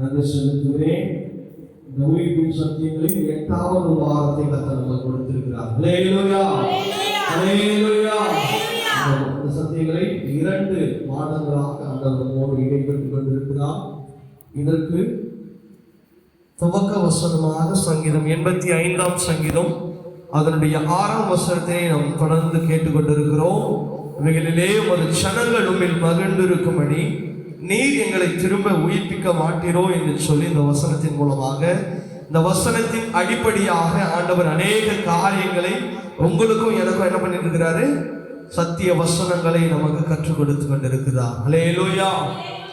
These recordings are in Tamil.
நன்றி செலுத்துகிறேன் இந்த உயிர்ப்பின் சத்தியங்களில் எட்டாவது வாரத்தை கத்தர் நமக்கு கொடுத்திருக்கிறார். இந்த சத்தியங்களை இரண்டு மாதங்களாக நம்மோடு இடைப்பட்டுக் கொண்டிருக்கிறார். இதற்கு துவக்க வசனமாக சங்கீதம் எண்பத்தி ஐந்தாம் சங்கீதம் அதனுடைய ஆறாம் வசனத்தை நாம் தொடர்ந்து கேட்டுக்கொண்டிருக்கிறோம். இவைகளிலே ஒரு சனங்கள் உண்மையில் மகிழ்ந்திருக்கும்படி நீர் எங்களை திரும்ப உயிர்ப்பிக்க மாட்டீரோ என்று சொல்லி இந்த வசனத்தின் மூலமாக இந்த வசனத்தின் அடிப்படையாக ஆண்டவர் அநேக காரியங்களை உங்களுக்கும் எனக்கும் என்ன பண்ணிட்டு இருக்கிறாரு சத்திய வசனங்களை நமக்கு கற்றுக் கொடுத்து கொண்டிருக்கிறார். அலேலோயா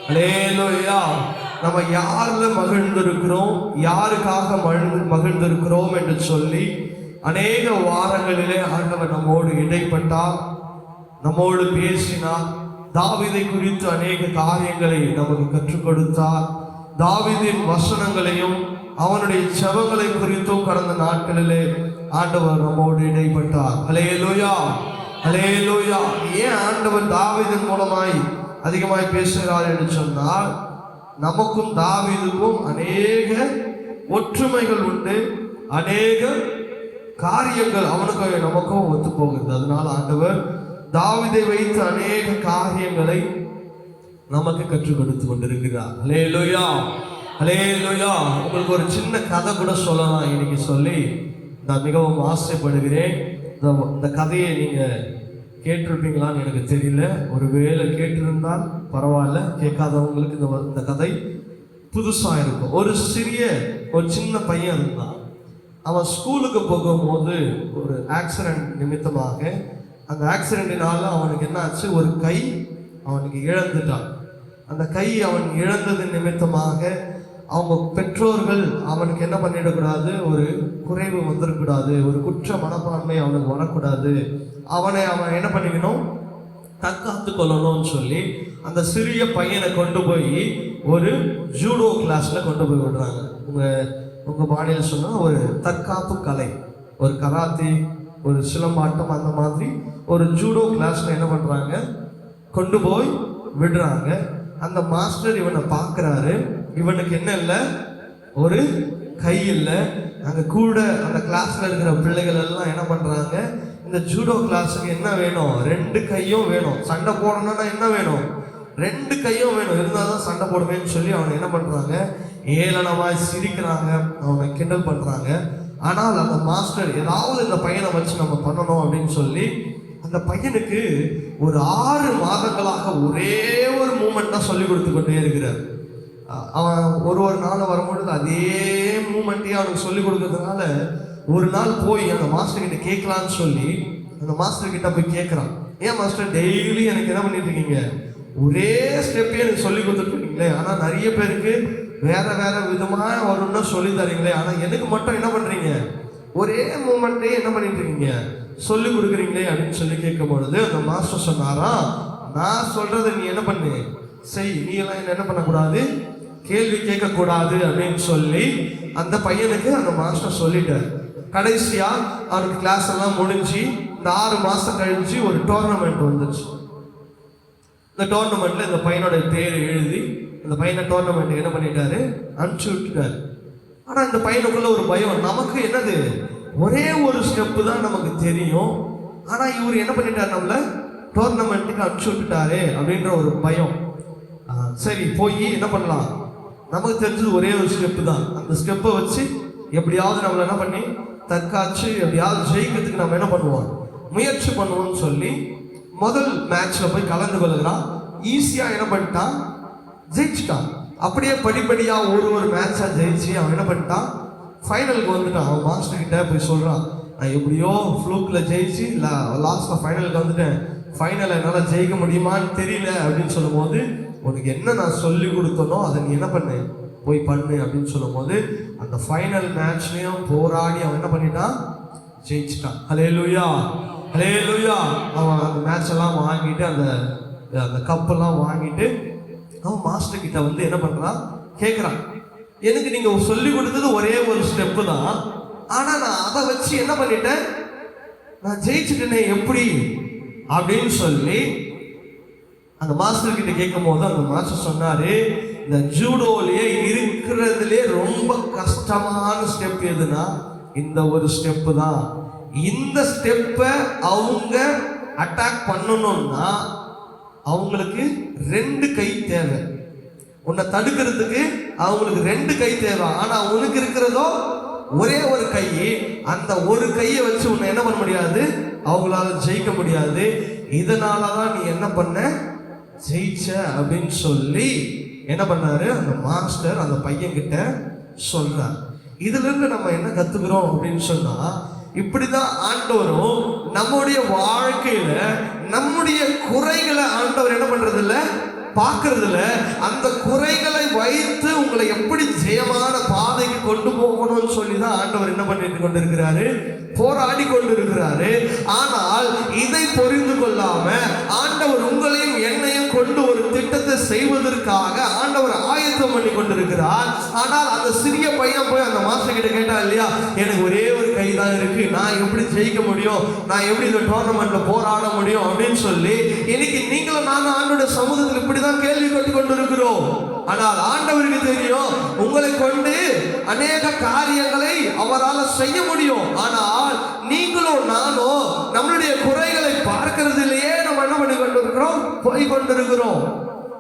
அலேலோயா நம்ம யாரில் மகிழ்ந்திருக்கிறோம்? யாருக்காக மகிழ்ந்து மகிழ்ந்திருக்கிறோம் என்று சொல்லி அநேக வாரங்களிலே ஆண்டவர் நம்மோடு இடைப்பட்டார். நம்மோடு பேசினார். தாவிதை குறித்து அநேக காரியங்களை நமக்கு கற்றுக் கொடுத்தார். தாவிதின் வசனங்களையும் அவனுடைய செவங்களை குறித்தும் கடந்த நாட்களிலே ஆண்டவர் நம்மோடு இடைப்பட்டார். ஹalleluya ஹalleluya. ஏன் ஆண்டவர் தாவீதின் மூலமாய் அதிகமாய் பேசுகிறார் என்று சொன்னால் நமக்கும் தாவிதுக்கும் அநேக ஒற்றுமைகள் உண்டு அநேக காரியங்கள் அவனுக்கு நமக்கும் ஒத்து போகிறது அதனால் ஆண்டவர் தாவிதை வைத்து அநேக காரியங்களை நமக்கு கற்றுக் கொடுத்து கொண்டிருக்கிறார். ஹalleluya. ஹalleluya. உங்களுக்கு ஒரு சின்ன கதை கூட சொல்லலாம். இன்னைக்கு சொல்லி நான் மிகவும் ஆசைப்படுகிறேன். இந்த இந்த கதையை நீங்கள் கேட்டிருப்பீங்களான்னு எனக்கு தெரியல. ஒருவேளை கேட்டிருந்தால் பரவாயில்ல. கேட்காதவங்களுக்கு இந்த வ- இந்த கதை புதுசாக இருக்கும். ஒரு சிறிய ஒரு சின்ன பையன் இருந்தான். அவன் ஸ்கூலுக்கு போகும்போது ஒரு ஆக்சிடென்ட் நிமித்தமாக அந்த ஆக்சிடென்டினால அவனுக்கு என்ன ஆச்சு ஒரு கை அவனுக்கு இழந்துட்டான். அந்த கை அவன் இழந்தது நிமித்தமாக அவங்க பெற்றோர்கள் அவனுக்கு என்ன பண்ணிடக்கூடாது? ஒரு குறைவு வந்துடக்கூடாது ஒரு குற்ற மனப்பான்மை அவனுக்கு வரக்கூடாது. அவனை அவன் என்ன பண்ணிக்கணும்? தற்காத்து கொள்ளணும்னு சொல்லி அந்த சிறிய பையனை கொண்டு போய் ஒரு ஜூடோ கிளாஸில் கொண்டு போய் விடுறாங்க. உங்கள் உங்கள் பாடியில் சொன்னால் ஒரு தற்காப்பு கலை. ஒரு கராத்தே ஒரு சிலம்பாட்டம் அந்த மாதிரி ஒரு ஜூடோ கிளாஸில் என்ன பண்ணுறாங்க கொண்டு போய் விடுறாங்க. அந்த மாஸ்டர் இவனை பார்க்குறாரு. இவனுக்கு என்ன இல்லை? ஒரு கை இல்லை. அங்கே கூட அந்த கிளாஸில் இருக்கிற பிள்ளைகள் எல்லாம் என்ன பண்ணுறாங்க இந்த ஜூடோ கிளாஸுக்கு என்ன வேணும்? ரெண்டு கையும் வேணும். சண்டை போடணும்னா என்ன வேணும்? ரெண்டு கையும் வேணும். இருந்தால் தான் சண்டை போடுவேன்னு சொல்லி அவனை என்ன பண்ணுறாங்க ஏளனமாக சிரிக்கிறாங்க. அவனை கிண்டல் பண்ணுறாங்க ஆனால் அந்த மாஸ்டர் ஏதாவது இந்த பையனை வச்சு நம்ம பண்ணணும் அப்படின்னு சொல்லி அந்த பையனுக்கு ஒரு ஆறு மாதங்களாக ஒரே ஒரு மூமெண்ட் தான் சொல்லி கொடுத்து கொண்டே இருக்கிறார். அவன் ஒரு ஒரு நாள் வரும்பொழுது அதே மூமெண்ட்டையும் அவனுக்கு சொல்லி கொடுக்கறதுனால ஒரு நாள் போய் அந்த மாஸ்டர் கிட்ட கேட்கலான்னு சொல்லி அந்த மாஸ்டர் கிட்ட போய் கேட்குறான். ஏன் மாஸ்டர் டெய்லி எனக்கு என்ன பண்ணிட்டு இருக்கீங்க? ஒரே ஸ்டெப்பே எனக்கு சொல்லி கொடுத்துட்டு ஆனால் நிறைய பேருக்கு வேற வேற விதமாக வரும்னு சொல்லி தரீங்களே. ஆனால் எனக்கு மட்டும் என்ன பண்றீங்க? ஒரே மூமெண்ட்டே என்ன பண்ணிட்டு இருக்கீங்க? சொல்லி கொடுக்குறீங்களே அப்படின்னு சொல்லி கேட்கும் பொழுது அந்த மாஸ்டர் சொன்னாரா? நான் சொல்றதை நீ என்ன பண்ணு? செய் நீ எல்லாம் என்ன என்ன பண்ணக்கூடாது? கேள்வி கேட்கக்கூடாது அப்படின்னு சொல்லி அந்த பையனுக்கு அந்த மாஸ்டர் சொல்லிட்டார். கடைசியா அவனுக்கு கிளாஸ் எல்லாம் முடிஞ்சு இந்த ஆறு மாசம் கழிச்சு ஒரு டோர்னமெண்ட் வந்துச்சு. இந்த டோர்னமெண்ட்ல இந்த பையனோட பேர் எழுதி இந்த பையனை டோர்னமெண்ட் என்ன பண்ணிட்டாரு? அனுப்பிச்சு விட்டுட்டாரு. ஆனால் இந்த பையனுக்குள்ள ஒரு பயம். நமக்கு என்னது? ஒரே ஒரு ஸ்டெப்பு தான் நமக்கு தெரியும். ஆனால் இவர் என்ன பண்ணிட்டார் நம்மள? டோர்னமெண்ட்டுக்கு அனுப்பிச்சு விட்டுட்டாரு அப்படின்ற ஒரு பயம். சரி போய் என்ன பண்ணலாம்? நமக்கு தெரிஞ்சது ஒரே ஒரு ஸ்டெப்பு தான். அந்த ஸ்டெப்பை வச்சு எப்படியாவது நம்மளை என்ன பண்ணி தற்காச்சு எப்படியாவது ஜெயிக்கிறதுக்கு நம்ம என்ன பண்ணுவோம்? முயற்சி பண்ணுவோம்னு சொல்லி முதல் மேட்ச்சில் போய் கலந்து கொள்கிறான் ஈஸியாக என்ன பண்ணிட்டான்? ஜெயிச்சிட்டான். அப்படியே படிப்படியாக ஒரு ஒரு மேட்சாக ஜெயிச்சு அவன் என்ன பண்ணிட்டான்? ஃபைனலுக்கு வந்துட்டான். அவன் மாஸ்டர்கிட்ட போய் சொல்கிறான் நான் எப்படியோ ஃப்ளூக்கில் ஜெயிச்சு லாஸ்ட்ல ஃபைனலுக்கு வந்துட்டேன். ஃபைனல் என்னால் ஜெயிக்க முடியுமான்னு தெரியல அப்படின்னு சொல்லும்போது உனக்கு என்ன நான் சொல்லி கொடுத்தனோ அதை நீ என்ன பண்ணு? போய் பண்ணு அப்படின்னு சொல்லும்போது அந்த ஃபைனல் மேட்ச்லேயும் போராடி அவன் என்ன பண்ணிட்டான்? ஜெயிச்சிட்டான். ஹலே லூயா ஹலே லூயா அவன் அந்த மேட்ச் எல்லாம் வாங்கிட்டு அந்த அந்த கப்பெல்லாம் வாங்கிட்டு அவன் மாஸ்டர் கிட்ட வந்து என்ன பண்ணுறான் கேட்குறான் எனக்கு நீங்கள் சொல்லி கொடுத்தது ஒரே ஒரு ஸ்டெப்பு தான். ஆனால் நான் அதை வச்சு என்ன பண்ணிட்டேன்? நான் ஜெயிச்சுட்டேனே எப்படி? அப்படின்னு சொல்லி அந்த மாஸ்டர் கிட்ட கேட்கும் போது அந்த மாஸ்டர் சொன்னாரு இந்த ஜூடோலயே இருக்கிறதுலே ரொம்ப கஷ்டமான ஸ்டெப் எதுனா இந்த ஒரு ஸ்டெப்பு தான். இந்த ஸ்டெப்பை அவங்க அட்டாக் பண்ணணும்னா அவங்களுக்கு ரெண்டு கை தேவை. உன்னை தடுக்கிறதுக்கு அவங்களுக்கு ரெண்டு கை தேவை. ஆனா உனக்கு இருக்கிறதோ ஒரே ஒரு கை. அந்த ஒரு கையை வச்சு உன்னை என்ன பண்ண முடியாது? அவங்களால ஜெயிக்க முடியாது. இதனால தான் நீ என்ன பண்ண? ஜெயிச்ச அப்படின்னு சொல்லி என்ன பண்ணாரு? அந்த மாஸ்டர் அந்த பையன்கிட்ட சொல்றார். இதுல இருந்து நம்ம என்ன கத்துக்கிறோம் அப்படின்னு சொன்னா இப்படிதான் ஆண்டவரும் நம்முடைய வாழ்க்கையில நம்முடைய குறைகளை ஆண்டவர் என்ன பண்றது இல்ல பார்க்கறதுல அந்த குறைகளை வைத்து உங்களை எப்படி ஜெயமான பாதைக்கு கொண்டு போகணும்னு சொல்லி தான் ஆண்டவர் என்ன பண்ணிட்டு கொண்டிருக்கிறாரு? போராடி கொண்டிருக்கிறாரு. ஆனால் இதை புரிந்து கொள்ளாம ஆண்டவர் உங்களையும் என்னையும் கொண்டு ஒரு திட்டத்தை செய்வதற்காக ஆண்டவர் ஆயத்தம் பண்ணி கொண்டிருக்கிறார். ஆனால் அந்த சிறிய பையன் போய் அந்த மாஸ்டர் கிட்ட கேட்டா இல்லையா எனக்கு ஒரே ஒரு கை தான் இருக்கு. நான் எப்படி ஜெயிக்க முடியும்? நான் எப்படி இந்த டோர்னமெண்ட்ல போராட முடியும் அப்படின்னு சொல்லி இன்னைக்கு நீங்களும் நானும் ஆண்டோட சமூகத்தில் இப்படிதான் கேள்வி கொண்டு கொண்டிருக்கிறோம். ஆனால் ஆண்டவருக்கு தெரியும் உங்களை கொண்டு அநேக காரியங்களை அவரால் செய்ய முடியும். ஆனால் நீங்களும் நானும் நம்மளுடைய குறைகளை பார்க்கறதிலேயே நம்ம என்ன பண்ணி கொண்டிருக்கிறோம்? போய் கொண்டிருக்கிறோம்.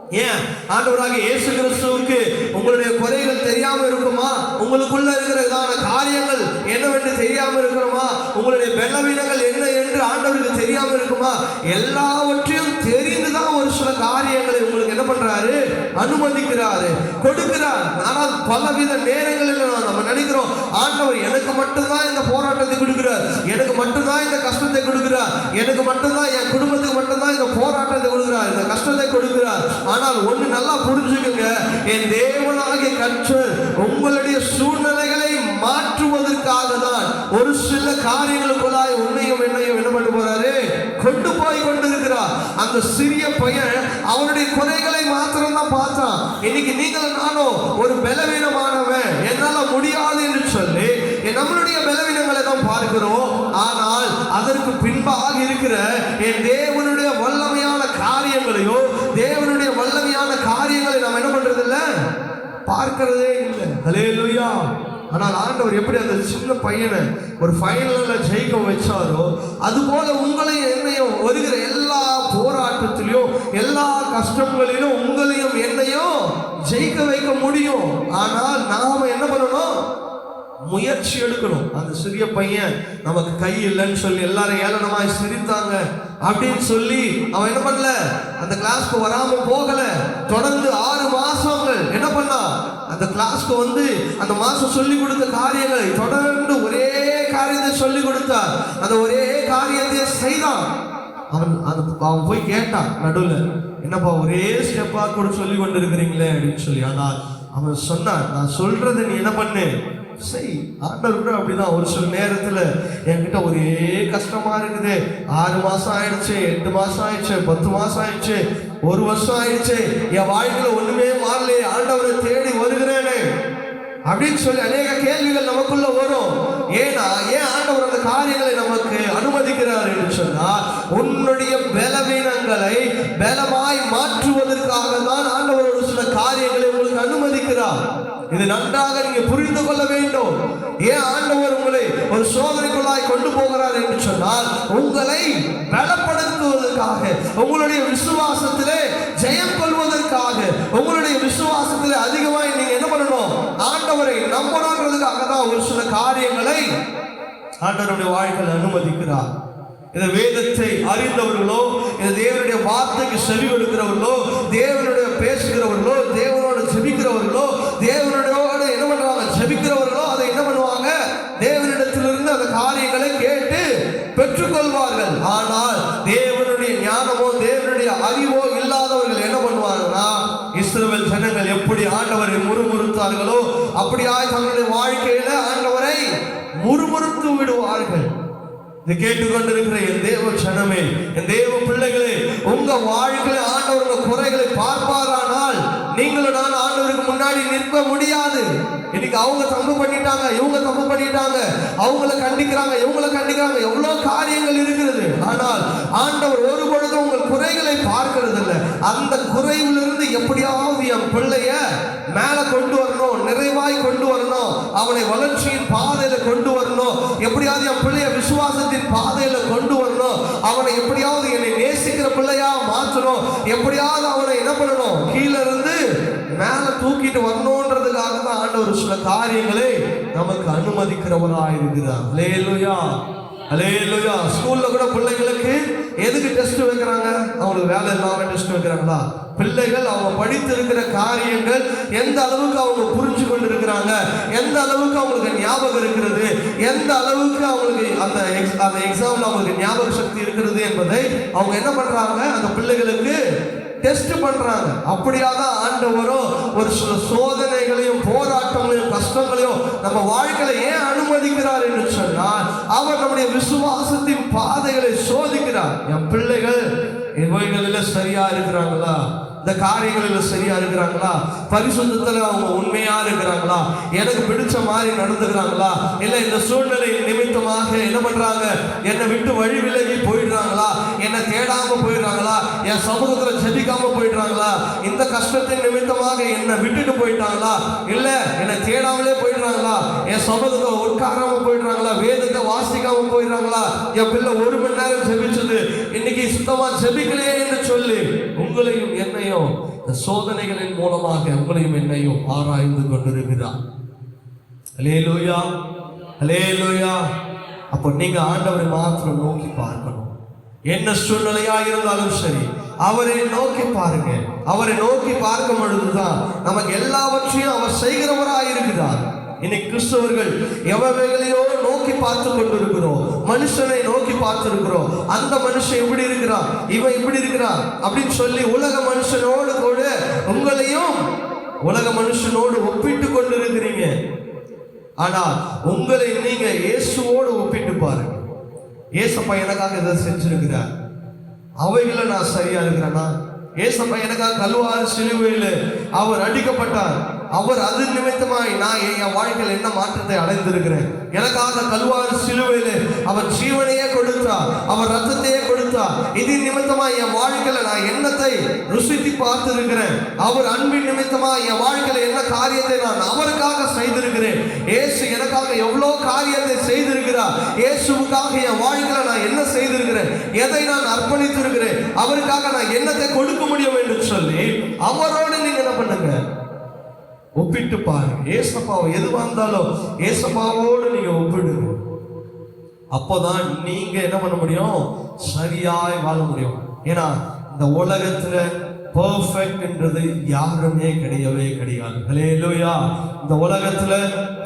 ஏன்? ஆண்டவராக இயேசு கிறிஸ்துவுக்கு உங்களுடைய குறைகள் தெரியாம இருக்குமா? உங்களுக்குள்ள இருக்கிறதான காரியங்கள் என்னவென்று தெரியாம இருக்கிறோமா உங்களுடைய பெலவீனங்கள் என்ன என்று ஆண்டவருக்கு தெரியாம இருக்குமா? எல்லாவற்றையும் தெரிந்துதான் ஒரு சில காரியங்களை உங்களுக்கு என்ன பண்றாரு? அனுமதிக்கிறாரு. கொடுக்கிறார். ஆனால் பலவித நேரங்களில் நம்ம நினைக்கிறோம் ஆண்டவர் எனக்கு மட்டும்தான் இந்த போராட்டத்தை கொடுக்கிறார். எனக்கு மட்டும்தான் இந்த கஷ்டத்தை கொடுக்கிறார். எனக்கு மட்டும்தான் என் குடும்பத்துக்கு மட்டும் இந்த போராட்டத்தை கொடுக்கிறார் இந்த கஷ்டத்தை கொடுக்கிறார் ஆனால் ஒண்ணு நல்லா புரிஞ்சுக்கங்க என் தேவனாகிய கற்றல் உங்களுடைய சூழ்நிலைகளை மாற்றுவதற்காக தான் ஒரு சில காரியங்களுக்குள்ளாய் உன்னையும் என்னையும் என்ன பண்ண போறாரு கொண்டு போய் கொண்டிருக்கிறார் அந்த சிறிய பையன் அவனுடைய குறைகளை மாத்திரம் தான் பார்த்தான். இன்னைக்கு நீங்களும் நானும் ஒரு பலவீனமானவன். என்னால முடியாது என்று சொல்லி நம்மளுடைய பலவீனங்களை தான் பார்க்கிறோம். ஆனால் அதற்கு பின்பாக இருக்கிற என் தேவனுடைய வல்லமையான காரியங்களையோ தேவனுடைய வல்லமையான காரியங்களை நாம் என்ன பண்றது இல்லை பார்க்கிறதே இல்லை. ஹalleluya ஆனால் ஆண்டவர் எப்படி அந்த சின்ன பையனை ஒரு ஃபைனலில் ஜெயிக்க வச்சாரோ அது போல உங்களையும் என்னையும் வருகிற எல்லா போராட்டத்திலையும் எல்லா கஷ்டங்களிலும் உங்களையும் என்னையும் ஜெயிக்க வைக்க முடியும். ஆனால் நாம முயற்சி எடுக்கணும். அந்த சிறிய பையன் நமக்கு கை இல்லைன்னு சொல்லி எல்லாரும் ஏளனமாய் சிரித்தாங்க. அப்படின்னு சொல்லி அவன் என்ன பண்ணல? அந்த கிளாஸ்க்கு வராம போகல. தொடர்ந்து ஆறு மாசங்கள். என்ன பண்ணா? அந்த கிளாஸ்க்கு வந்து அந்த மாசம் சொல்லி கொடுத்த காரியங்களை தொடர்ந்து ஒரே காரியத்தை சொல்லி கொடுத்தார். அந்த ஒரே காரியத்தை செய்தான். அவன் அந்த அவன் போய் கேட்டான் நடுவில் என்னப்பா ஒரே ஸ்டெப்பாக கூட சொல்லி கொண்டு இருக்கிறீங்களே அப்படின்னு சொல்லி. ஆனால் அவன் சொன்னான் நான் சொல்றதை நீ என்ன பண்ணு? செய் ஆண்டவர் கூட அப்படிதான். ஒரு சில நேரத்துல என்கிட்ட ஒரே கஷ்டமா இருக்குது. ஆறு மாசம் ஆயிடுச்சு எட்டு மாசம் ஆயிடுச்சு பத்து மாசம் ஆயிடுச்சு ஒரு வருஷம் ஆயிடுச்சு. என் வாழ்க்கையில ஒண்ணுமே மாறலையே. ஆண்டவரை தேடி வருகிறேனே. அப்படின்னு சொல்லி அநேக கேள்விகள் நமக்குள்ள வரும். ஏன்னா ஏன் ஆண்டவர் அந்த காரியங்களை நமக்கு அனுமதிக்கிறார் என்று சொன்னால் உன்னுடைய பலவீனங்களை பலமாய் மாற்றுவதற்காக தான் ஆண்டவர் ஒரு சில காரியங்களை உங்களுக்கு அனுமதிக்கிறார். இது நன்றாக நீங்க புரிந்து கொள்ள வேண்டும். ஏன் ஆண்டவர் உங்களை ஒரு சோதனைக்குள்ளாய் கொண்டு போகிறார் என்று சொன்னால் உங்களை பலப்படுத்துவதற்காக உங்களுடைய விசுவாசத்திலே ஜெயம் கொள்வதற்காக உங்களுடைய விசுவாசத்திலே அதிகமாய் நீங்க என்ன பண்ணணும்? ஆண்டவரை நம்பணுன்றதுக்காக தான் ஒரு சில காரியங்களை ஆண்டவருடைய வாழ்க்கையில் அனுமதிக்கிறார். இந்த வேதத்தை அறிந்தவர்களோ இந்த தேவனுடைய வார்த்தைக்கு செவி கொடுக்கிறவர்களோ தேவனுடைய பேசுகிறவர்களோ தேவ முறுமுறுத்தார்களோ அப்படியாய் தங்களுடைய வாழ்க்கையில ஆண்டவரை முறுமுறுத்து விடுவார்கள். இதை கேட்டுக்கொண்டிருக்கிற என் தேவ கணமே என் தேவ பிள்ளைகளே உங்க வாழ்க்கையில ஆண்டவர்கள் குறைகளை பார்ப்பாரானால் நீங்களும் நான் ஆண்டவருக்கு முன்னாடி நிற்க முடியாது. இன்னைக்கு அவங்க தப்பு பண்ணிட்டாங்க இவங்க தப்பு பண்ணிட்டாங்க அவங்கள கண்டிக்கிறாங்க இவங்கள கண்டிக்கிறாங்க எவ்வளவு காரியங்கள் இருக்கிறது. ஆனால் ஆண்டவர் ஒரு பொழுதும் உங்கள் குறைகளை பார்க்கிறது இல்லை அந்த குறைவிலிருந்து எப்படியாவது என் பிள்ளைய மேல கொண்டு வரணும் நிறைவாய் கொண்டு வரணும் அவனை வளர்ச்சியின் பாதையில கொண்டு வரணும் எப்படியாவது என் பிள்ளைய விசுவாசத்தின் பாதையில கொண்டு வரணும் அவனை எப்படியாவது என்னை பிள்ளையா மாற்றணும். எப்படியாவது அவனை என்ன பண்ணணும்? கீழே இருந்து மேல தூக்கிட்டு வரணுன்றதுக்காக தான் ஆண்டவர் சில காரியங்களை நமக்கு அனுமதிக்கிறவராக இருக்கிறார். லேலுயா அலேலுயா ஸ்கூல்ல கூட பிள்ளைங்களுக்கு எதுக்கு டெஸ்ட் வைக்கிறாங்க? அவங்களுக்கு வேலை இல்லாம டெஸ்ட் வைக்கிறாங்களா? பிள்ளைகள் அவங்க படித்திருக்கிற காரியங்கள் எந்த அளவுக்கு அவங்க புரிஞ்சு கொண்டிருக்கிறாங்க எந்த அளவுக்கு அவங்களுக்கு ஞாபகம் இருக்கிறது எந்த அளவுக்கு அவங்களுக்கு அந்த அந்த எக்ஸாம்ல அவங்களுக்கு ஞாபக சக்தி இருக்கிறது என்பதை அவங்க என்ன பண்றாங்க? அந்த பிள்ளைகளுக்கு டெஸ்ட் பண்றாங்க. அப்படியாதான் ஆண்டவரும் ஒரு சில சோதனைகளையும் போராட்டங்களையும் கஷ்டங்களையும் நம்ம வாழ்க்கையில ஏன் அனுமதிக்கிறார் என்று சொன்னால் அவர் நம்முடைய விசுவாசத்தின் பாதைகளை சோதிக்கிறார். என் பிள்ளைகள் இவைகளில் சரியா இருக்கிறாங்களா? இந்த காரியங்களில் சரியா இருக்கிறாங்களா? பரிசுத்தத்துல அவங்க உண்மையா இருக்கிறாங்களா? எனக்கு பிடிச்ச மாதிரி நடந்துக்கிறாங்களா? இல்ல இந்த சூழ்நிலை நிமித்தமாக என்ன பண்றாங்க? என்னை விட்டு வழி விலகி போயிடுறாங்களா? என்னை தேடாம போயிடுறாங்களா? என் சமூகத்துல செதிக்காம போயிடுறாங்களா? இந்த கஷ்டத்தின் நிமித்தமாக என்னை விட்டுட்டு போயிட்டாங்களா? இல்ல என்னை தேடாமலே போயிட்டு என் சமூகத்துல உட்காராம போயிடுறாங்களா? வேதத்தை வாசிக்காம போயிடுறாங்களா? என் பிள்ளை ஒரு மணி நேரம் செபிச்சது இன்னைக்கு சுத்தமா செபிக்கலையே என்று சொல்லி உங்களையும் என்னையும் இந்த சோதனைகளின் மூலமாக உங்களையும் என்னையும் ஆராய்ந்து கொண்டிருக்கிறார். அலே லோயா அப்போ நீங்க ஆண்டவரை மாத்திரம் நோக்கி பார்க்கணும். என்ன சூழ்நிலையா இருந்தாலும் சரி அவரை நோக்கி பாருங்க. அவரை நோக்கி பார்க்கும் பொழுதுதான் நமக்கு எல்லாவற்றையும் அவர் செய்கிறவராக இருக்கிறார் இன்னைக்கு கிறிஸ்தவர்கள் எவைகளையோ நோக்கி பார்த்து கொண்டிருக்கிறோம். மனுஷனை நோக்கி பார்த்திருக்கிறோம். அந்த மனுஷன் இப்படி இருக்கிறான்? இவன் இப்படி இருக்கிறான்? அப்படின்னு சொல்லி உலக மனுஷனோடு கூட உங்களையும் உலக மனுஷனோடு ஒப்பிட்டு கொண்டிருக்கிறீங்க. ஆனா உங்களை நீங்க இயேசுவோடு ஒப்பிட்டு பாருங்க. ஏசப்பா எனக்காக இதை செஞ்சிருக்கிறார். அவைகளை நான் சரியா இருக்கிறேன்னா ஏசப்பா எனக்காக கல்வாறு சிலுவையில் அவர் அடிக்கப்பட்டார். அவர் அது நிமித்தமாய் நான் என் வாழ்க்கையில் என்ன மாற்றத்தை அடைந்திருக்கிறேன்? எனக்காக கல்வாறு சிலுவையில். அவர் ஜீவனையே கொடுத்தார். அவர் ரத்தத்தையே கொடுத்தார். இது நிமித்தமாக என் வாழ்க்கையில நான் என்னத்தை ருசித்து பார்த்திருக்கிறேன்? அவர் அன்பின் நிமித்தமாக என் வாழ்க்கையில என்ன காரியத்தை நான் அவருக்காக செய்திருக்கிறேன்? ஏசு எனக்காக எவ்வளோ காரியத்தை செய்திருக்கிறார். ஏசுவுக்காக என் வாழ்க்கையில நான் என்ன செய்திருக்கிறேன்? எதை நான் அர்ப்பணித்திருக்கிறேன்? அவருக்காக நான் என்னத்தை கொடுக்க முடியும் என்று சொல்லி அவரோடு நீங்க என்ன பண்ணுங்க? ஒப்பிட்டு பாருங்க ஏசப்பாவை எதுவாக இருந்தாலும் ஏசப்பாவோடு நீங்க ஒப்பிடுங்க அப்போதான் நீங்க என்ன பண்ண முடியும்? சரியாய் வாழ முடியும். ஏன்னா இந்த உலகத்துல பர்ஃபெக்ட்ன்றது யாருமே கிடையவே கிடையாது. ஹalleluya இந்த உலகத்துல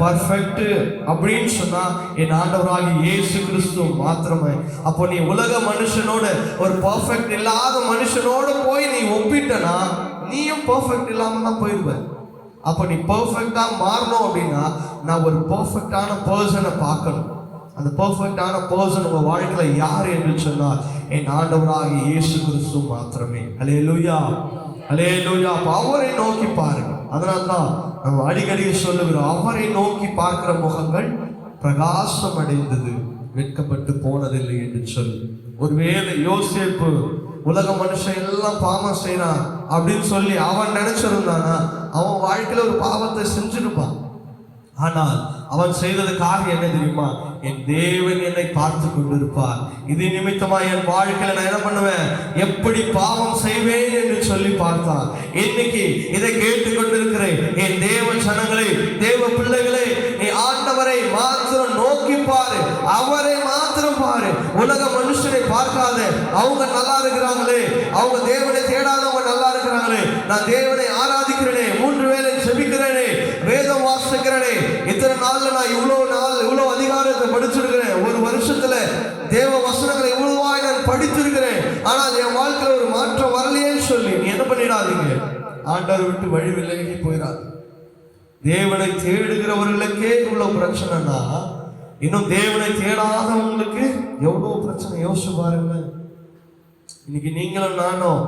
பர்ஃபெக்ட் அப்படின்னு சொன்னா என் ஆண்டவராகி இயேசு கிறிஸ்து மாத்திரமே. அப்போ நீ உலக மனுஷனோட ஒரு பர்ஃபெக்ட் இல்லாத மனுஷனோட போய் நீ ஒப்பிட்டனா நீயும் பர்ஃபெக்ட் இல்லாம தான் போயிடுவேன் அப்போ நீ பர்ஃபெக்டாக மாறணும் அப்படின்னா நான் ஒரு பர்ஃபெக்டான பர்சனை பார்க்கணும். அந்த பர்ஃபெக்டான பர்சன் உங்கள் வாழ்க்கையில் யார் என்று சொன்னால் என் ஆண்டவராக இயேசு கிறிஸ்து மாத்திரமே. அலே அலேலூயா அலேலூயா அப்ப அவரை நோக்கி பாருங்க அதனால தான் நம்ம அடிக்கடி சொல்லுகிறோம் அவரை நோக்கி பார்க்கிற முகங்கள் பிரகாசம் அடைந்தது வெட்கப்பட்டு போனதில்லை என்று சொல்லி. ஒருவேளை யோசிப்பு உலக மனுஷன் எல்லாம் பாவம் செய்யறான் அப்படின்னு சொல்லி அவன் நினைச்சிருந்தானா? அவன் வாழ்க்கையில ஒரு பாவத்தை செஞ்சிருப்பான். ஆனால் அவன் செய்தது என்ன தெரியுமா? என் தேவன் என்னை பார்த்து கொண்டிருப்பார். இது நிமித்தமா என் வாழ்க்கையில நான் என்ன பண்ணுவேன்? எப்படி பாவம் செய்வேன் என்று சொல்லி பார்த்தான். இன்னைக்கு இதை கேட்டுக் கொண்டிருக்கிறேன் என் தேவ சனங்களை தேவ பிள்ளைகளை நீ ஆண்டவரை மாத்திரம் நோக்கி பாரு. அவரை உலகம் பாரு. உலக மனுஷனை பார்க்காத. அவங்க நல்லா இருக்கிறாங்களே. அவங்க தேவனை தேடாதவங்க நல்லா இருக்கிறாங்களே. நான் தேவனை ஆராதிக்கிறேனே. மூன்று வேலை செபிக்கிறேனே. வேதம் வாசிக்கிறேனே. இத்தனை நாள்ல நான் இவ்வளவு நாள் இவ்வளவு அதிகாரத்தை படிச்சிருக்கிறேன். ஒரு வருஷத்துல தேவ வசனங்களை இவ்வளவாய் நான் படித்திருக்கிறேன். ஆனால் என் வாழ்க்கையில ஒரு மாற்றம் வரலையேன்னு சொல்லி நீ என்ன பண்ணிடாதீங்க. ஆண்டவர் விட்டு வழி விலகி போயிடாது தேவனை தேடுகிறவர்களுக்கே உள்ள பிரச்சனைனா இன்னும் தேவனை தேடாதவங்களுக்கு எவ்வளவு பிரச்சனை? யோசிச்சு பாருங்க இன்னைக்கு நீங்களும் நானும்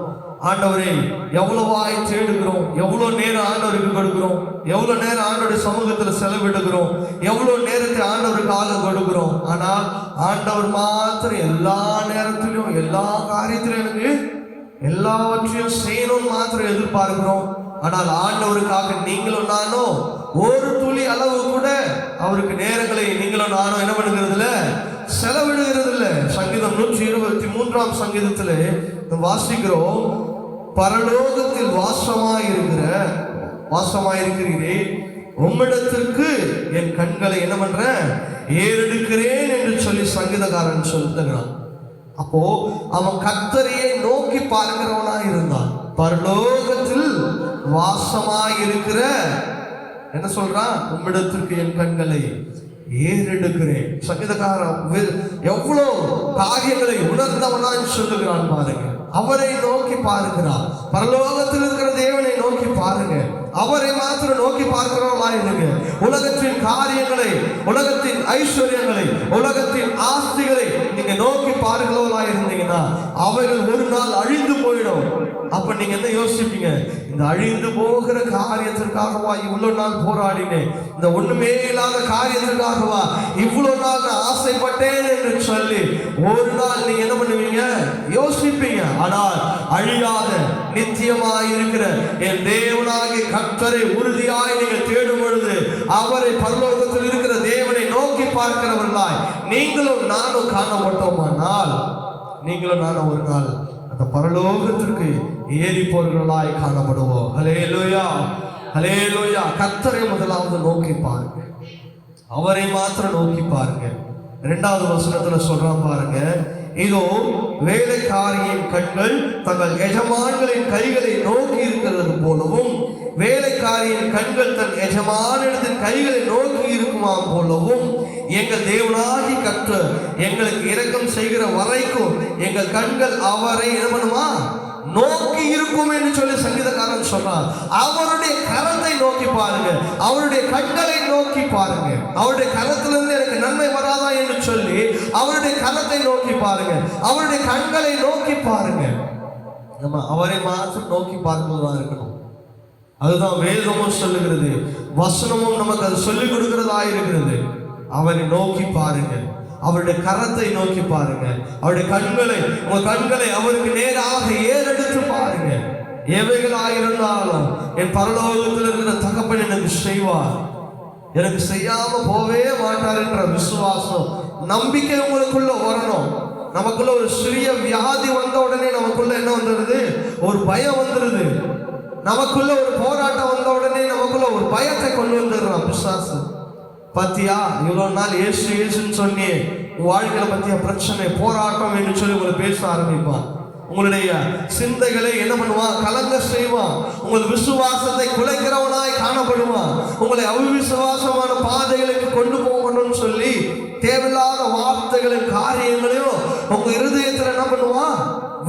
ஆண்டவரை எவ்வளவாய் தேடுகிறோம் எவ்வளோ நேரம் ஆண்டவருக்கு கொடுக்கிறோம் எவ்வளோ நேரம் ஆண்டவருடைய சமூகத்தில் செலவிடுகிறோம் எவ்வளோ நேரத்தை ஆண்டவருக்காக கொடுக்கிறோம். ஆனால் ஆண்டவர் மாத்திரம் எல்லா நேரத்திலும் எல்லா காரியத்திலும் எனக்கு எல்லாவற்றையும் செய்யணும்னு மாத்திரம் எதிர்பார்க்கிறோம். ஆனால் ஆண்டவருக்காக நீங்களும் நானும் ஒரு துளி அளவு கூட அவருக்கு நேரங்களை நீங்களும் நானும் என்ன பண்ணுகிறதுல செலவிடுகிறது இல்லை சங்கீதம் நூற்றி இருபத்தி மூன்றாம் சங்கீதத்தில் வாசிக்கிறோம் பரலோகத்தில் வாசமாயிருக்கிற வாசமாயிருக்கிறீரே உம்மிடத்திற்கு என் கண்களை என்ன பண்றேன் ஏறெடுக்கிறேன் என்று சொல்லி சங்கீதக்காரன் சொல்லுகிறான். அப்போ அவன் கத்தரையை நோக்கி பார்க்கிறவனா இருந்தான் பரலோகத்தில் வாசமாய் இருக்கிற என்ன சொல்றான்? உம்மிடத்திற்கு என் கண்களை ஏறெடுக்கிறேன். சங்கீதக்காரன் எவ்வளோ காரியங்களை உணர்ந்தவனாய் சொல்லுகிறான் பாருங்க. அவரை நோக்கி பாருகிறான் பரலோகத்தில் இருக்கிற தேவனை நோக்கி பாருங்க. அவரை மாத்திரம் நோக்கி பார்க்கிறோமா இருங்க உலகத்தின் காரியங்களை உலகத்தின் ஐஸ்வர்யங்களை உலகத்தின் ஆஸ்திகளை நீங்க நோக்கி பார்க்கிறவங்களா இருந்தீங்கன்னா அவைகள் ஒரு நாள் அழிந்து போயிடும். அப்ப நீங்க என்ன யோசிப்பீங்க? இந்த அழிந்து போகிற காரியத்திற்காகவா இவ்வளவு நாள் போராடினேன் இந்த ஒண்ணுமே இல்லாத காரியத்திற்காகவா இவ்வளவு நாள் நான் ஆசைப்பட்டேன் என்று சொல்லி ஒரு நாள் நீங்க என்ன பண்ணுவீங்க? யோசிப்பீங்க. ஆனால் அழியாத நித்தியமாய் இருக்கிற என் தேவனாகி கத்தரை உறுதியாய் நீங்கள் தேடும் பொழுது அவரை பரலோகத்தில் இருக்கிற தேவனை நோக்கி பார்க்கிறவர்களாய் நீங்களும் நானும் காணப்பட்டோமானால் நீங்களும் நானும் ஒரு நாள் அந்த பரலோகத்திற்கு ஏறி போர்களாய் காணப்படுவோம். ஹலே லோயா ஹலே லோயா கத்தரை முதலாவது நோக்கி பாருங்க அவரை மாத்திரம் நோக்கி பாருங்க இரண்டாவது வசனத்துல சொல்றான் பாருங்க. இதோ வேலைக்காரியின் கண்கள் தங்கள் எஜமான்களின் கைகளை நோக்கி இருக்கிறது போலவும் வேலைக்காரியின் கண்கள் தன் எஜமானிடத்தின் கைகளை நோக்கி இருக்குமா போலவும் எங்கள் தேவனாகி கற்று எங்களுக்கு இரக்கம் செய்கிற வரைக்கும் எங்கள் கண்கள் அவரை என்ன பண்ணுமா? நோக்கி இருக்கும் என்று சொல்லி சங்கீதக்காரன் சொன்னார். அவருடைய கரத்தை நோக்கி பாருங்க. அவருடைய கண்களை நோக்கி பாருங்க. அவருடைய கரத்திலிருந்து எனக்கு நன்மை வராதா என்று சொல்லி அவருடைய கரத்தை நோக்கி பாருங்க. அவருடைய கண்களை நோக்கி பாருங்க. நம்ம அவரை மாத்திரம் நோக்கி பார்க்கிறதா இருக்கணும். அதுதான் வேதமும் சொல்லுகிறது. வசனமும் நமக்கு அது சொல்லிக் கொடுக்கிறதா இருக்கிறது அவரை நோக்கி பாருங்கள். அவருடைய கரத்தை நோக்கி பாருங்க அவருடைய கண்களை உங்க கண்களை அவருக்கு நேராக ஏறெடுத்து பாருங்க எவைகளாக இருந்தாலும் என் பரலோகத்தில் இருக்கிற தகப்பன் எனக்கு செய்வார். எனக்கு செய்யாம போவே மாட்டார் என்ற விசுவாசம் நம்பிக்கை உங்களுக்குள்ள வரணும். நமக்குள்ள ஒரு சிறிய வியாதி வந்த உடனே நமக்குள்ள என்ன வந்துடுது ஒரு பயம் வந்துடுது நமக்குள்ள ஒரு போராட்டம் வந்த உடனே நமக்குள்ள ஒரு பயத்தை கொண்டு வந்துடுறான் பிசாசு. பத்தியா? இவ்வளோ நாள் ஏசு ஏசுன்னு சொன்னி. உன் வாழ்க்கையில பத்திய பிரச்சனை போராட்டம் என்று சொல்லி உங்களை பேச ஆரம்பிப்பான். உங்களுடைய சிந்தைகளை என்ன பண்ணுவான்? கலங்க செய்வான். உங்கள் விசுவாசத்தை குலைக்கிறவனாய் காணப்படுவான். உங்களை அவிசுவாசமான பாதைகளுக்கு கொண்டு போகணும்னு சொல்லி தேவையில்லாத வார்த்தைகளின் காரியங்களையும் உங்க இருதயத்துல என்ன பண்ணுவான்?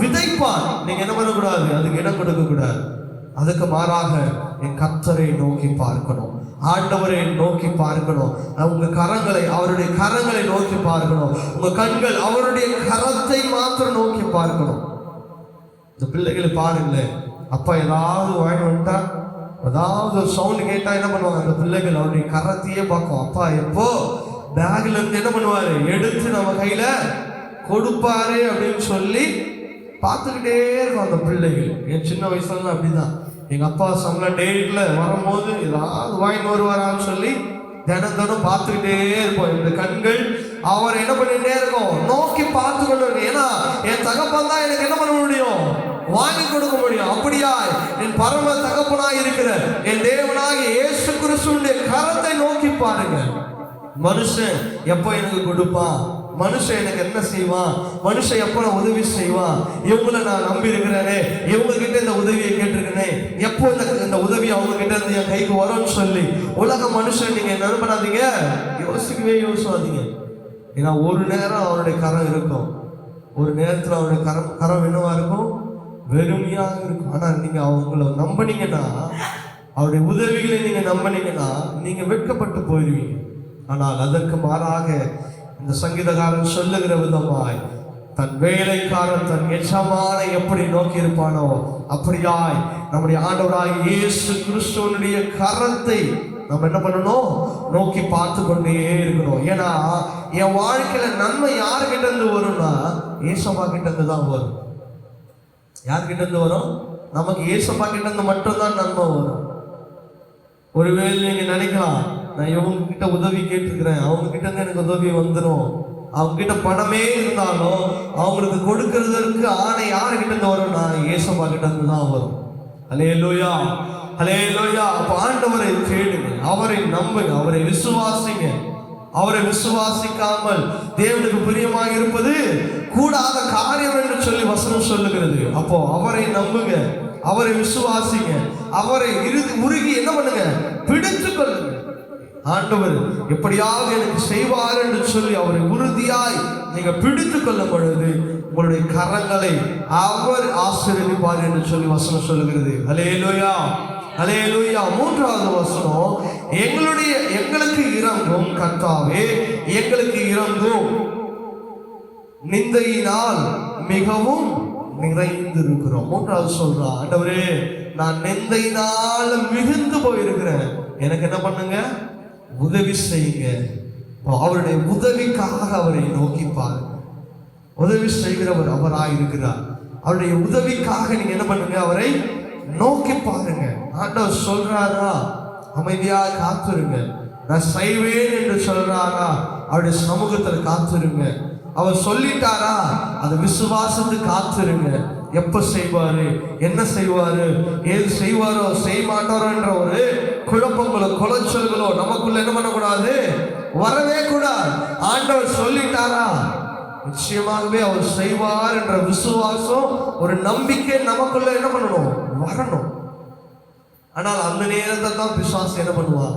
விதைப்பான். நீங்க என்ன பண்ணக்கூடாது? அதுக்கு இடம் கொடுக்க கூடாது அதுக்கு மாறாக என் கத்தரை நோக்கி பார்க்கணும். ஆண்டவரை நோக்கி பார்க்கணும். உங்க கரங்களை அவருடைய கரங்களை நோக்கி பார்க்கணும். உங்க கண்கள் அவருடைய கரத்தை மாத்திரம் நோக்கி பார்க்கணும். இந்த பிள்ளைகளை பாருங்களேன் அப்பா ஏதாவது வாங்கி வந்துட்டா ஏதாவது ஒரு சவுண்ட் கேட்டா என்ன பண்ணுவாங்க? அந்த பிள்ளைகள் அவருடைய கரத்தையே பார்க்கும். அப்பா எப்போ? பேக்ல இருந்து என்ன பண்ணுவாரு? எடுத்து நம்ம கையில கொடுப்பாரு அப்படின்னு சொல்லி பார்த்துக்கிட்டே இருக்கும் அந்த பிள்ளைகள். என் சின்ன வயசுல அப்படிதான். எங்கள் அப்பா சம்பள டெய்லியில் வரும்போது ஏதாவது வாங்கிட்டு வருவாரான்னு சொல்லி தினம் தினம் பார்த்துக்கிட்டே இருப்போம். இந்த கண்கள் அவர் என்ன பண்ணிட்டே இருக்கும்? நோக்கி பார்த்து கொண்டு இருக்கு ஏன்னா என் தகப்பன் தான் எனக்கு என்ன பண்ண முடியும்? வாங்கி கொடுக்க முடியும். அப்படியா என் பரம தகப்பனாக இருக்கிற என் தேவனாக இயேசு கிறிஸ்துடைய கரத்தை நோக்கி பாருங்க மனுஷன் எப்போ எனக்கு கொடுப்பான்? மனுஷன் எனக்கு என்ன செய்வான்? மனுஷன் எப்போ நான் உதவி செய்வான்? இவங்கள நான் நம்பி இருக்கிறேனே இவங்க கிட்ட இந்த உதவியை கேட்டிருக்கேனே எப்போ இந்த இந்த உதவி அவங்க கிட்ட இருந்து என் கைக்கு வரும்னு சொல்லி உலக மனுஷன் நீங்க என்ன பண்ணாதீங்க யோசிக்கவே யோசிக்காதீங்க. ஏன்னா ஒரு நேரம் அவருடைய கரம் இருக்கும். ஒரு நேரத்தில் அவருடைய கரம் கரம் என்னவா இருக்கும்? வெறுமையாக இருக்கும். ஆனால் நீங்கள் அவங்கள நம்பினீங்கன்னா அவருடைய உதவிகளை நீங்கள் நம்பினீங்கன்னா நீங்கள் வெட்கப்பட்டு போயிடுவீங்க ஆனால் அதற்கு மாறாக இந்த சங்கீதக்காரன் சொல்லுகிற விதமாய் தன் வேலைக்காரன் தன் எஜமான எப்படி நோக்கி இருப்பானோ அப்படியாய் நம்முடைய ஆண்டவராய் இயேசு கிறிஸ்துவனுடைய கரத்தை நம்ம என்ன பண்ணணும்? நோக்கி பார்த்து கொண்டே இருக்கணும். ஏன்னா என் வாழ்க்கையில நன்மை யாருக்கிட்ட இருந்து வரும்னா ஏசப்பா கிட்ட இருந்து தான் வரும். யார்கிட்ட இருந்து வரும்? நமக்கு ஏசப்பா கிட்ட இருந்து மட்டும்தான் நன்மை வரும். ஒருவேளை நீங்க நினைக்கலாம் நான் இவங்க கிட்ட உதவி கேட்டுருக்குறேன். அவங்க கிட்ட இருந்து எனக்கு உதவி வந்துடும் அவங்க கிட்ட பணமே இருந்தாலும் அவங்களுக்கு கொடுக்கறதற்கு ஆணை யாருக்கிட்ட இருந்து வரும்? நான் ஏசப்பா கிட்ட இருந்து தான் வரும். அலே லோயா அலே லோயா அப்ப ஆண்டவரை கேளுங்க அவரை நம்புங்க. அவரை விசுவாசிங்க. அவரை விசுவாசிக்காமல் தேவனுக்கு பிரியமாக இருப்பது கூடாத காரியம் என்று சொல்லி வசனம் சொல்லுகிறது. அப்போ அவரை நம்புங்க. அவரை விசுவாசிங்க. அவரை இறுதி உருகி என்ன பண்ணுங்க? பிடித்து கொள்ளுங்க ஆண்டவர் எப்படியாவது எனக்கு செய்வார் என்று சொல்லி அவரை உறுதியாய் நீங்க பிடித்து கொள்ளும் பொழுது உங்களுடைய கரங்களை அவர் ஆசீர்வதிப்பார் என்று சொல்லி வசனம் சொல்லுகிறது. அலேலூயா அலேலூயா மூன்றாவது வசனம் எங்களுடைய எங்களுக்கு இறங்கும் கத்தாவே எங்களுக்கு இறங்கும் நிந்தையினால் மிகவும் நிறைந்திருக்கிறோம். மூன்றாவது சொல்றா ஆண்டவரே நான் நிந்தையினால் மிகுந்து போயிருக்கிறேன். எனக்கு என்ன பண்ணுங்க? உதவி செய்யுங்க. அவருடைய உதவிக்காக அவரை நோக்கி உதவி செய்கிறவர் அவராக இருக்கிறார் அவருடைய உதவிக்காக நீங்க என்ன பண்ணுங்க? அவரை நோக்கி பாருங்க. ஆண்டவர் சொல்றாரா? அமைதியாக காத்துருங்க. நான் செய்வேன் என்று சொல்றாரா? அவருடைய சமூகத்தில் காத்துருங்க. அவர் சொல்லிட்டாரா? அதை விசுவாசத்து காத்துருங்க. எப்போ செய்வார்? என்ன செய்வார்? ஏது செய்வாரோ? செய்ய மாட்டாரோ என்ற ஒரு குழப்பங்களோ குலைச்சல்களோ நமக்குள்ள என்ன பண்ணக்கூடாது? வரவே கூடாது. ஆண்டவர் சொல்லிட்டாரா? நிச்சயமாகவே அவர் செய்வார் என்ற விசுவாசம் ஒரு நம்பிக்கை நமக்குள்ள என்ன பண்ணணும்? வரணும். ஆனால் அந்த நேரத்தை தான் விசுவாசம் என்ன பண்ணுவான்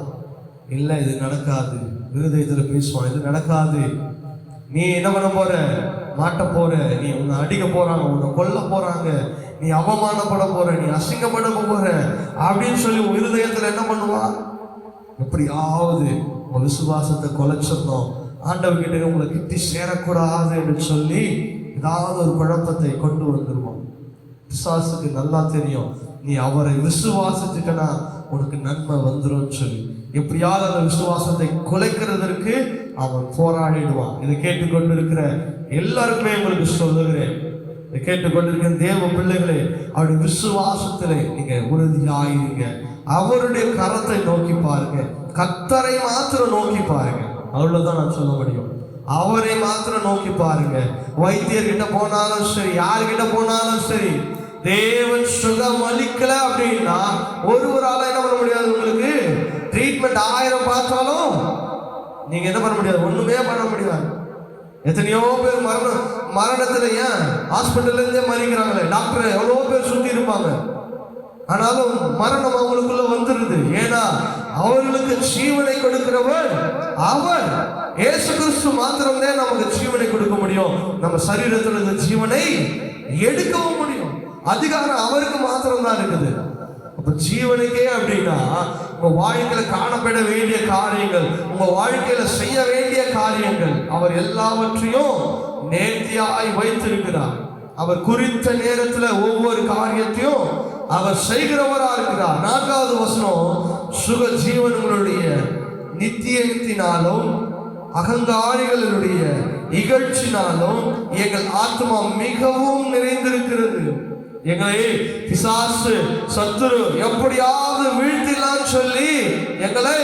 இல்லை இது நடக்காது. விருதயத்தில் பேசுவான் இது நடக்காது. நீ என்ன பண்ண போற? மாட்ட போற நீ உன்னை அடிக்க போறாங்க உன்னை கொல்ல போறாங்க நீ அவமானப்பட போற நீ அசிங்கப்பட போற அப்படின்னு சொல்லி உன் இருதயத்துல என்ன பண்ணுவான் எப்படியாவது உன் விசுவாசத்தை கொலைச்சிடணும். ஆண்டவர்கிட்ட உங்களை கிட்டி சேரக்கூடாது அப்படின்னு சொல்லி ஏதாவது ஒரு குழப்பத்தை கொண்டு வந்துருவான் விசுவாசத்துக்கு நல்லா தெரியும். நீ அவரை விசுவாசத்துக்கனா உனக்கு நன்மை வந்துடும் சொல்லி. எப்படியாவது அந்த விசுவாசத்தை குலைக்கிறதற்கு அவன் போராடிடுவான். இதை கேட்டுக்கொண்டு இருக்கிற எல்லாருக்குமே உங்களுக்கு சொல்லுகிறேன். இதை கேட்டுக்கொண்டிருக்கிற தேவ பிள்ளைகளே அவருடைய விசுவாசத்திலே நீங்க உறுதியாயிருங்க. அவருடைய கரத்தை நோக்கி பாருங்க. கத்தரை மாத்திரம் நோக்கி பாருங்க. அவ்வளவுதான் நான் சொல்ல முடியும். அவரை மாத்திரம் நோக்கி பாருங்க. வைத்தியர்கிட்ட போனாலும் சரி யார்கிட்ட போனாலும் சரி தேவன் சுகம் அளிக்கல அப்படின்னா ஒருவரால என்ன பண்ண முடியாது உங்களுக்கு? ட்ரீட்மெண்ட் ஆயிரம் பார்த்தாலும் நீங்க என்ன பண்ண முடியாது? ஒண்ணுமே பண்ண முடியாது. எத்தனையோ பேர் மரணம் மரணத்துல ஏன்? ஹாஸ்பிட்டல்லேருந்தே மறிக்கிறாங்களே. டாக்டர் எவ்வளோ பேர் சுத்தி இருப்பாங்க? ஆனாலும் மரணம் அவங்களுக்குள்ள வந்துருது. ஏன்னா அவர்களுக்கு ஜீவனை கொடுக்கிறவர் அவர் ஏசு கிறிஸ்து மாத்திரம்தான் நமக்கு ஜீவனை கொடுக்க முடியும். நம்ம சரீரத்தில் இருந்த ஜீவனை எடுக்கவும் முடியும். அதிகாரம் அவருக்கு மாத்திரம் தான் இருக்குது. அப்ப ஜீவனுக்கே அப்படின்னா உங்க வாழ்க்கையில காணப்பட வேண்டிய காரியங்கள் உங்க வாழ்க்கையில செய்ய வேண்டிய காரியங்கள் அவர் எல்லாவற்றையும் நேர்த்தியாய் வைத்திருக்கிறார். அவர் குறித்த நேரத்துல ஒவ்வொரு காரியத்தையும் அவர் செய்கிறவரா இருக்கிறார். நான்காவது வசனம் சுக ஜீவன்களுடைய நித்தியத்தினாலும் அகங்காரிகளுடைய இகழ்ச்சினாலும் எங்கள் ஆத்மா மிகவும் நிறைந்திருக்கிறது. எங்களை பிசாசு சத்துரு எப்படியாவது வீழ்த்திடலாம் சொல்லி எங்களை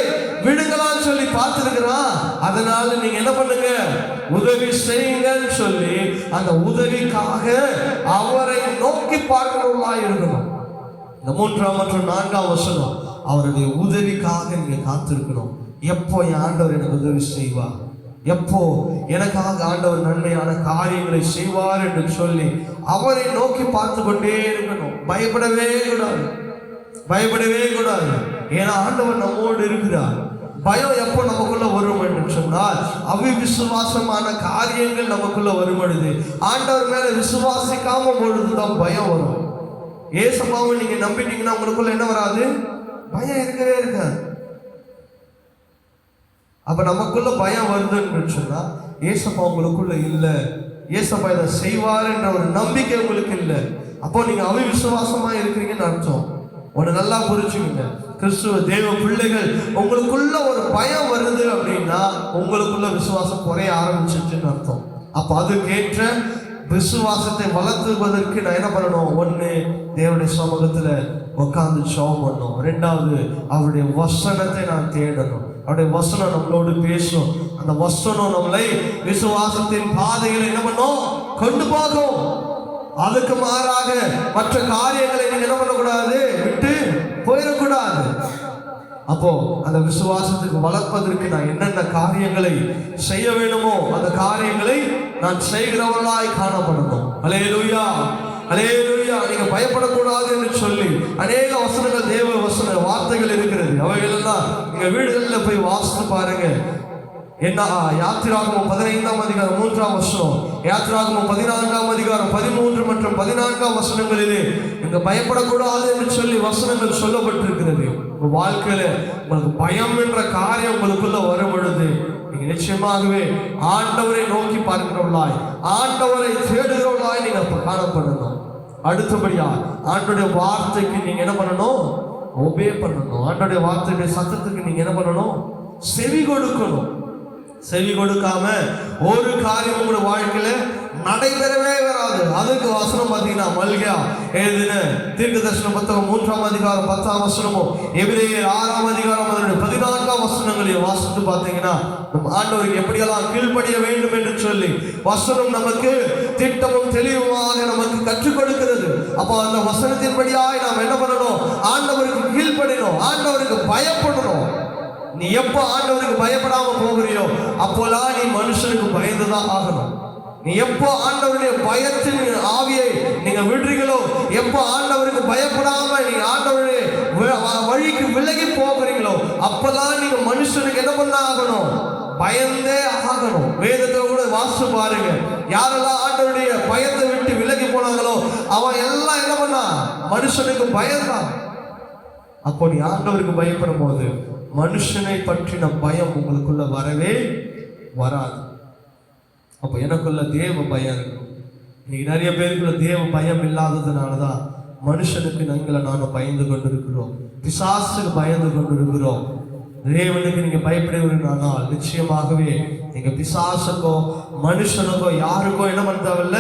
விடுங்களான்னு சொல்லி பார்த்துருக்கிறான். அதனால நீங்க என்ன பண்ணுங்க? உதவி செய்யுங்கன்னு சொல்லி அந்த உதவிக்காக அவரை நோக்கி பார்க்கிறவங்களா இருக்கணும். இந்த மூன்றாம் மற்றும் நான்காம் வசனம் அவருடைய உதவிக்காக நீங்க காத்திருக்கணும். எப்போ என் ஆண்டவர் எனக்கு உதவி செய்வார்? எப்போ எனக்காக ஆண்டவர் நன்மையான காரியங்களை செய்வார் என்று சொல்லி அவரை நோக்கி பார்த்து கொண்டே இருக்கணும். பயப்படவே கூடாது. பயப்படவே கூடாது. ஏன்னா ஆண்டவர் நம்மோடு இருக்கிறார். பயம் எப்போ நமக்குள்ள வரும் என்று சொன்னால் அவிவிசுவாசமான காரியங்கள் நமக்குள்ள வரும் பொழுது ஆண்டவர் மேல விசுவாசிக்காம பொழுதுதான் பயம் வரும். ஏசப்பாவை நீங்க நம்பிட்டீங்கன்னா உங்களுக்குள்ள என்ன வராது? பயம் இருக்கவே இருக்காது. அப்போ நமக்குள்ள பயம் வருதுன்னு சொன்னால் ஏசப்பா உங்களுக்குள்ள இல்லை. ஏசப்பா இதை செய்வாருன்ற ஒரு நம்பிக்கை உங்களுக்கு இல்லை. அப்போ நீங்க விசுவாசமாக இருக்கிறீங்கன்னு அர்த்தம். ஒன்று நல்லா புரிச்சுக்கோங்க கிறிஸ்துவ தேவ பிள்ளைகள் உங்களுக்குள்ள ஒரு பயம் வருது அப்படின்னா உங்களுக்குள்ள விசுவாசம் குறைய ஆரம்பிச்சிச்சுன்னு அர்த்தம். அப்போ அதுக்கேற்ற விசுவாசத்தை வளர்த்துவதற்கு நான் என்ன பண்ணணும்? ஒன்று தேவனுடைய சமூகத்தில் உட்காந்து ஜெபம் பண்ணணும். ரெண்டாவது அவருடைய வசனத்தை நான் தேடணும். அவருடைய வசனம் நம்மளோடு பேசும். அந்த வசனம் நம்மளை விசுவாசத்தின் பாதைகளை என்ன பண்ணும் கொண்டு போகும். அதுக்கு மாறாக மற்ற காரியங்களை நீங்க என்ன பண்ணக்கூடாது? விட்டு போயிடக்கூடாது. அப்போ அந்த விசுவாசத்துக்கு வளர்ப்பதற்கு நான் என்னென்ன காரியங்களை செய்ய வேண்டுமோ அந்த காரியங்களை நான் செய்கிறவர்களாய் காணப்படணும். அலேலுயா அலேலுயா நீங்க பயப்படக்கூடாது என்று சொல்லி அநேக வசனங்கள் தேவ வசன வார்த்தைகள் இருக்கிறது. அவைகளெல்லாம் நீங்க வீடுகளில் போய் வாசித்து பாருங்க. என்ன யாத்திராகமம் பதினைந்தாம் அதிகாரம் மூன்றாம் வருஷம் யாத்திராகமம் பதினான்காம் அதிகாரம் பதிமூன்று மற்றும் பதினான்காம் வசனங்களிலே இங்க பயப்படக்கூடாது என்று சொல்லி வசனங்கள் சொல்லப்பட்டிருக்கிறது. வாழ்க்கையில உங்களுக்கு பயம் என்ற காரியம் உங்களுக்குள்ள வரும் பொழுது நீங்க நிச்சயமாகவே ஆண்டவரை நோக்கி பார்க்கிறவர்களாய் ஆண்டவரை தேடுகிறவர்களாய் நீங்க காணப்படணும். அடுத்தபடியா ஆண்டோடைய வார்த்தைக்கு நீங்க என்ன பண்ணணும்? ஒபே பண்ணணும். ஆண்டோடைய வார்த்தையுடைய சத்தத்துக்கு நீங்க என்ன பண்ணணும்? செவி கொடுக்கணும். செவி கொடுக்காம ஒரு காரியம் உங்களுடைய வாழ்க்கையில நடைபெறவே வராது. அதுக்கு வசனம் பார்த்தீங்கன்னா மல்கியா எழுதின தீர்க்க தரிசன புத்தகம் மூன்றாம் அதிகாரம் பத்தாம் வசனமும் எபிரேயர் ஆறாம் அதிகாரம் அதனுடைய பதினான்காம் வசனங்களையும் வாசித்து பார்த்தீங்கன்னா நம் ஆண்டவருக்கு எப்படியெல்லாம் கீழ்ப்படிய வேண்டும் என்று சொல்லி வசனம் நமக்கு திட்டமும் தெளிவுமாக நமக்கு கற்றுக் கொடுக்கிறது. அப்போ அந்த வசனத்தின்படியாய் நாம் என்ன பண்ணணும்? ஆண்டவருக்கு கீழ்ப்படினோம் ஆண்டவருக்கு பயப்படணும். நீ எப்போ ஆண்டவருக்கு பயப்படாம போகிறியோ அப்போலாம் நீ மனுஷனுக்கு பயந்துதான் ஆகணும். நீ எப்போ ஆண்டவருடைய பயத்தின் ஆவியை நீங்க விடுறீங்களோ எப்போ ஆண்டவருக்கு பயப்படாம நீங்க ஆண்டவருடைய வ- வழிக்கு விலகி போகிறீங்களோ அப்பதான் நீங்க மனுஷனுக்கு என்ன பண்ண ஆகணும் பயந்தே ஆகணும். வேதத்துல கூட வாசு பாருங்க. யாரெல்லாம் ஆண்டவருடைய பயத்தை விட்டு விலகி போனாங்களோ அவன் எல்லாம் என்ன பண்ணா? மனுஷனுக்கு பயந்தான் அப்போ நீ ஆண்டவருக்கு பயப்படும் போது மனுஷனை பற்றின பயம் உங்களுக்குள்ள வரவே வராது. அப்போ எனக்குள்ள தேவ பயம் இருக்கும். இன்னைக்கு நிறைய பேருக்குள்ள தேவ பயம் இல்லாததுனால தான் மனுஷனுக்கு நாங்களை நானும் பயந்து கொண்டு இருக்கிறோம் பிசாசுக்கு பயந்து கொண்டு இருக்கிறோம் தேவனுக்கு நீங்க பயப்படுவீர்கள் நிச்சயமாகவே நீங்க பிசாசுக்கோ மனுஷனுக்கோ யாருக்கோ என்ன பண்றவில்ல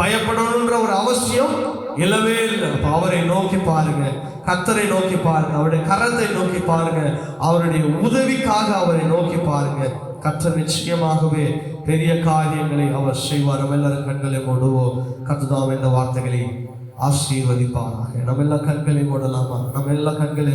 பயப்படணுன்ற ஒரு அவசியம் இல்லவே இல்லை. அப்போ அவரை நோக்கி பாருங்க. கத்தரை நோக்கி பாருங்க. அவருடைய கரத்தை நோக்கி பாருங்க. அவருடைய உதவிக்காக அவரை நோக்கி பாருங்க. கத்தர் நிச்சயமாகவே பெரிய காரியங்களை அவர் செய்வார். நம்ம எல்லாரும் கண்களை மூடுவோம். கத்துதாம் இந்த வார்த்தைகளை ஆசீர்வதிப்பாராக. நம்ம எல்லா கண்களை மூடலாமா? நம்ம எல்லா கண்களை